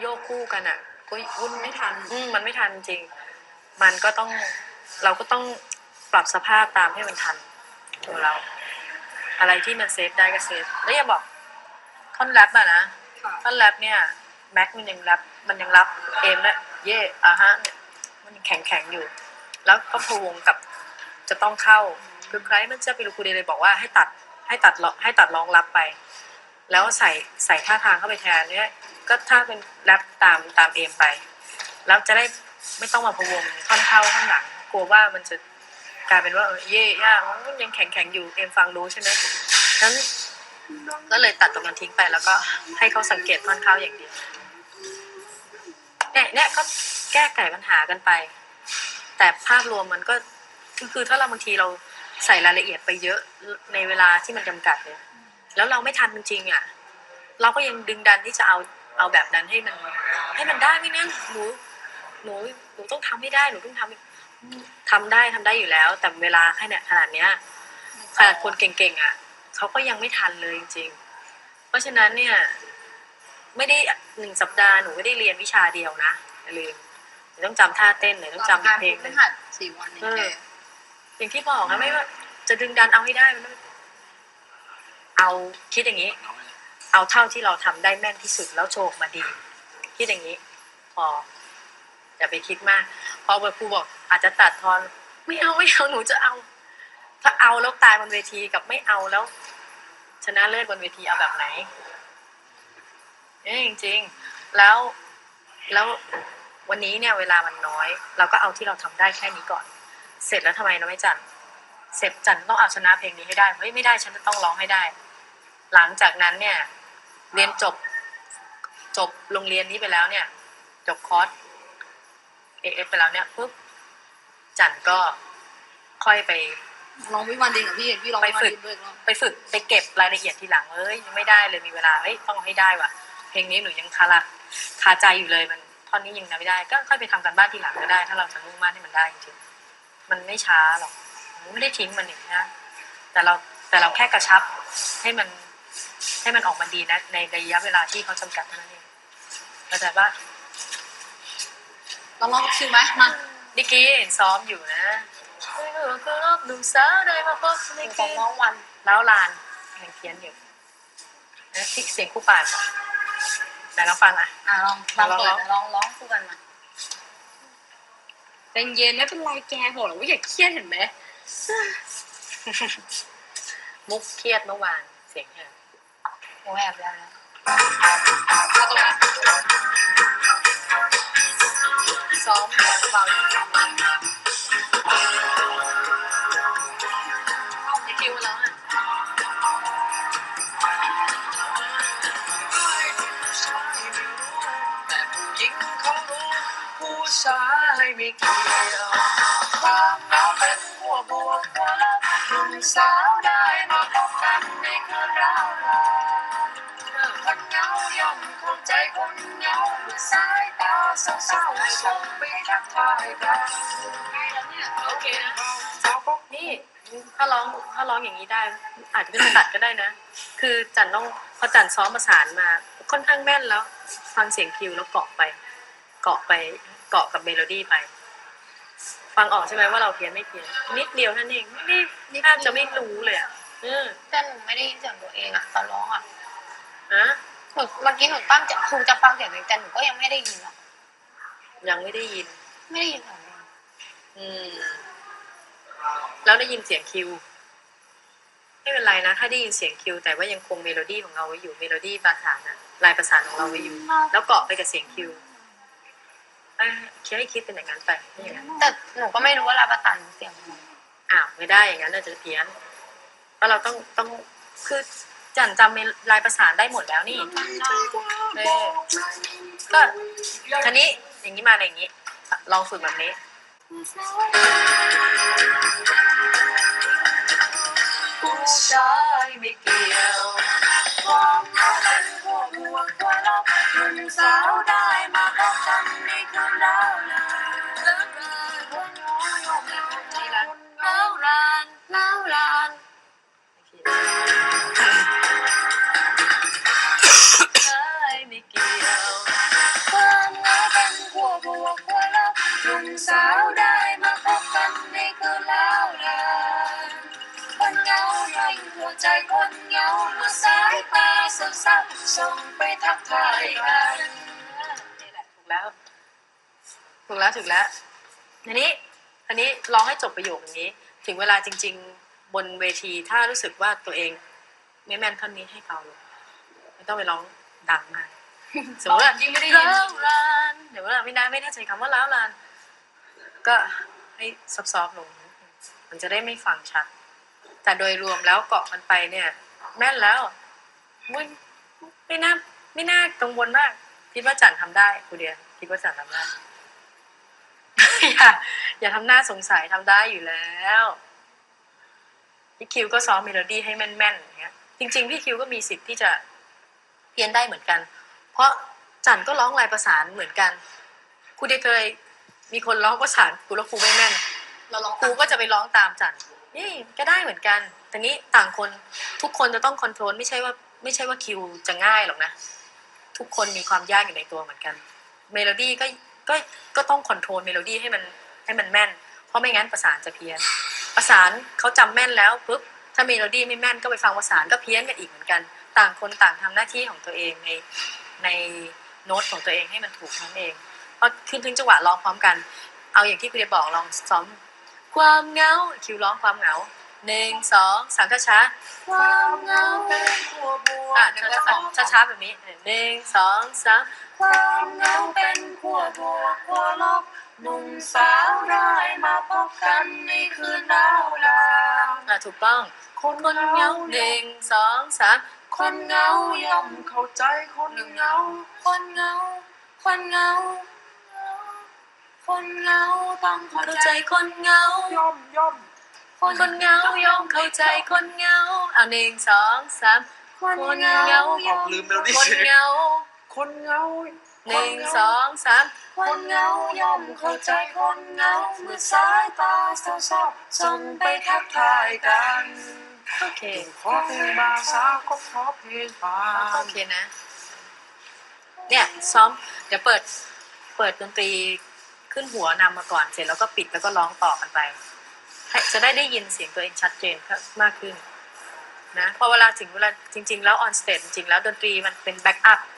โยกคู่กันอะก็วุ่นไม่ทันอืมมันไม่ทันจริง มันก็ต้องเราก็ต้องปรับสภาพตามให้มันทันตัวเรา อะไรที่มันเซฟได้ก็เซฟแล้วอย่าบอกท่อนแรปอะนะค่ะท่อนแรปเนี่ยแม็กมันยังแรปมันยังรับเอมและเย่อะฮะเนี่ยมันยังแข็งแข็งๆอยู่ แล้วก็พะวงกับจะต้องเข้าคือใครมันจะไปรูคูเดเลยบอกว่าให้ตัดให้ตัดร้องให้ตัดร้องรับไป แล้วใส่ใส่ท่าทางเข้าไปแทนเนี่ยก็ถ้าเป็นแรปตามตามเอมไป แล้วจะได้ไม่ต้องมาพวงท่อนเข้าท่อนหลัง กลัวว่ามันจะกลายเป็นว่าเย่ย่ามันยังแข็งแข็งอยู่เอมฟังรู้ใช่ไหมนั้นก็เลยตัดตรงนั้นทิ้งไปแล้วก็ให้เขาสังเกตท่อนเข้าอย่างเดียวเนี่ยเนี่ยก็แก้ไขปัญหากันไป แต่ภาพรวมมันก็คือคือถ้าเราบางทีเราใส่รายละเอียดไปเยอะในเวลาที่มันจำกัดเนี่ย แล้วเราไม่ทันจริงๆอะ เราก็ยังดึงดันที่จะเอาเอาแบบนั้นให้มัน ให้มันได้ไหมเนี่ยหนูหนูหนูต้องทำให้ได้หนูต้องทำทำได้ทำได้อยู่แล้ว แต่เวลาแค่เนี้ยขนาดเนี้ยขนาดคนเก่งๆอะเขาก็ยังไม่ทันเลยจริง ๆ เพราะฉะนั้นเนี่ย ไม่ได้หนึ่งสัปดาห์หนูไม่ได้เรียนวิชาเดียวนะอย่าลืมหนูต้องจำท่าเต้นหนูต้องจำการเพลงพฤหัสสี่วันเองแกอย่างที่บอกนะไม่ว่าจะดึงดันเอาให้ได้มันต้อง เอาคิดอย่างนี้ เอาเท่าที่เราทำได้แม่นที่สุดแล้วโชว์ออกมาดี คิดอย่างนี้พออย่าไปคิดมาก พอครูบอก อาจจะตัดทอน ไม่เอาไม่เอาหนูจะเอา ถ้าเอาแล้วตายบนเวทีกับไม่เอาแล้ว ชนะเลิศบนเวทีเอาแบบไหนเนี่ยจริง ๆ แล้วแล้ววันนี้เนี่ยเวลามันน้อย เราก็เอาที่เราทำได้แค่นี้ก่อน เสร็จแล้วทำไมนะไม่จัน เสร็จจันต้องเอาชนะเพลงนี้ให้ได้เฮ้ยไม่ได้ฉันจะต้องร้องให้ได้ หลังจากนั้นเนี่ย เรียนจบจบโรงเรียนนี้ไปแล้วเนี่ย จบคอร์สเอฟไปแล้วเนี่ยปุ๊บจันก็ค่อยไปลองวิวันดินกับพี่พี่ลองไปวิวันฝึกดินด้วยอีกรอบไปฝึกไปเก็บรายละเอียดทีหลังเอ้ยยังไม่ได้เลยมีเวลาเฮ้ยต้องเอาให้ได้ว่ะ เพลงนี้หนูยังคาราคาใจอยู่เลยมันท่อนนี้ยังทำไม่ได้ ก็ค่อยไปทำกันบ้านทีหลังก็ได้ ถ้าเราจะมุ่งมั่นให้มันได้จริงๆมันไม่ช้าหรอกมัน ไม่ได้ทิ้งมันอย่างนี้นะแต่เราแต่เราแค่กระชับให้มันให้มันออกมาดีนะ ในระยะเวลาที่เขาจำกัดเท่านั้นเองเข้าใจปะลองลองชื่อไหมมาดิกกี้เห็นซ้อมอยู่นะก็รบหนุ่มสาวได้มาพบหในนึ่งขคืองนน้องวันแล้วลานยังเพี้ยนอยู่นะที่เสียงคู่ป่านฟังแต่เราฟังอะอะลองลองลองเปิลดองลองร้องคู่กันมาใจเย็นไม่เป็นไรแกบอกแล้วว่าอย่าเครียดเห็นไหม มุกเครียดเมื่อวานเสียงแหบโอ้แอบแล้วแล้วตรงนี้ซ้อมเบาๆอยู่ในคิวแล้วอะแต่ผู้หญิงเขารู้ผู้ชายไม่เกี่ยวความเหงาเป็นหัว บวกหัวลบหนุ่มสาวได้มาพบกันในคืนราวลาคนเหงาย่อมเข้าใจคนเหงาด้วยสายตาเศร้าๆส่งไปทักทายกันใกล้แล้วเนี่ยโอเคนะเจ้าก็นี่ถ้าร้องถ้าร้องอย่างนี้ได้ อาจจะไม่ต้องตัดก็ได้นะ คือจันต้องพอจันซ้อมประสานมา ค่อนข้างแม่นแล้ว ฟังเสียงคิวแล้วเกาะไป เกาะไปเกาะกับเมโลดี้ไป ฟังออกใช่ไหมว่าเราเพี้ยนไม่เพี้ยนนิดเดียวเท่านั้นเองนี่นี่แทบจะไม่รู้เลยอะเออแต่หนูไม่ได้ยินเสียงตัวเองอะตอนร้องอะฮะหนูเมื่อกี้หนูตั้งใจครูจะฟังเสียงตัวเองแต่หนูก็ยังไม่ได้ยินอะยังไม่ได้ยิน ไม่ได้ยินเสียงตัวเองอืม แล้วได้ยินเสียงคิวไม่เป็นไรนะถ้าได้ยินเสียงคิว แต่ว่ายังคงเมโลดี้ของเราไว้อยู่เมโลดี้ประสานนะลายประสานของเราไว้อยู่ แล้วเกาะไปกับเสียงคิว อะคิดให้คิดเป็นอย่างนั้นไปไม่อย่างนั้นแต่หนูก็ไม่รู้ว่าลาประสานเสียงมันอ้าวไม่ได้อย่างนั้นอาจจะเพี้ยนเพราะเราต้องต้องคือจันจำเมลายประสานได้หมดแล้วนี่เออก็ทีนี้อย่างนี้มาอะไรอย่างนี้ ลองฝึกแบบนี้ เศร้าๆส่งไปทักทายกันนี่แหละถูกแล้ว ถูกแล้วถูกแล้วอันนี้อันนี้ร้องให้จบประโยคอย่างนี้ ถึงเวลาจริง ๆ บนเวทีถ้ารู้สึกว่าตัวเองไม่แม่นท่อนนี้ให้เกาลงไม่ต้องไปร้องดังมากสมมติว่ายิ่งไม่ได้ยินร้าวรานเดี๋ยวเวลาไม่ได้ไม่แน่ใจคำว่าร้าวราน ก็ให้ซอฟๆลง มันจะได้ไม่ฟังชัดแต่โดยรวมแล้วเกาะมันไปเนี่ย แม่นแล้ว ไม่ไม่น่าไม่น่ากังวลมากคิดว่าจันทำได้ครูเดียคิดว่าจันทำได้อย่าอย่าทำหน้าสงสัยทำได้อยู่แล้วพี่คิวก็ซ้อมเมโลดี้ให้แม่นๆอย่างเงี้ย จริง ๆ พี่คิวก็มีสิทธิ์ที่จะเพี้ยนได้เหมือนกัน เพราะจันก็ร้องลายประสานเหมือนกันครูเดียเคย มีคนร้องประสานครูแล้วครูไม่แม่นเราลองครูก็จะไปร้องตามจันนี่ก็ได้เหมือนกันแต่นี้ต่างคนทุกคนจะต้องคอนโทรลไม่ใช่ว่า ไม่ใช่ว่าคิวจะง่ายหรอกนะ ทุกคนมีความยากอยู่ในตัวเหมือนกัน เมโลดี้ก็ก็ก็ต้องคอนโทรลเมโลดี้ให้มันให้มันแม่น เพราะไม่งั้นประสานจะเพี้ยน ประสานเขาจำแม่นแล้วปุ๊บถ้าเมโลดี้ไม่แม่นก็ไปฟังประสานก็เพี้ยนกันอีกเหมือนกัน ต่างคนต่างทำหน้าที่ของตัวเองในในโน้ตของตัวเองให้มันถูกทั้นเองพอขึ้นถึงจังหวะร้องพร้อมกัน เอาอย่างที่คุณเดบอกลองซ้อมความเหงาคิวร้องความเหงา หนึ่งสองสามช้าๆความเหงาเป็นขั้วบวกอะช้าๆช้าๆแบบนี้หนึ่งสองสามความเหงาเป็นขั้วบวกขั้วลบหนุ่มสาวได้มาพบกันในคืนหนาวลาวอะถูกต้อง คนคนเหเหงางาหนึ่งสองสามคนเหงาย่อมเข้าใจคนเหงา คนเหงา คนเหงา คนเหงาต้องเข้าเข้าใจใจคนเหงาย่อมย่อม คนเหงายอมเข้าใจคนเหงาเอาหนึ่งสองสามคนเหงาออกลืมเมโลดี้คนเหงาคนเหงาหนึ่งสองสามคนเหงาย่อมเข้าใจคนเหงาเมื่อสายตาเศร้าๆส่งไปทักทายกันโอเคขอเพลงบาสาวก็ขอเพลงบาโอเคนะ เนี่ยซ้อมเดี๋ยวเปิด เปิดดนตรีขึ้นหัวนำมาก่อนเสร็จแล้วก็ปิดแล้วก็ร้องต่อกันไปให้ จะได้ได้ยินเสียงตัวเองชัดเจนมากขึ้นนะพอเวลาถึงเวลาจริง ๆ แล้วออนสเตจจริงๆแล้วดนตรีมันเป็นแบ็กอัพ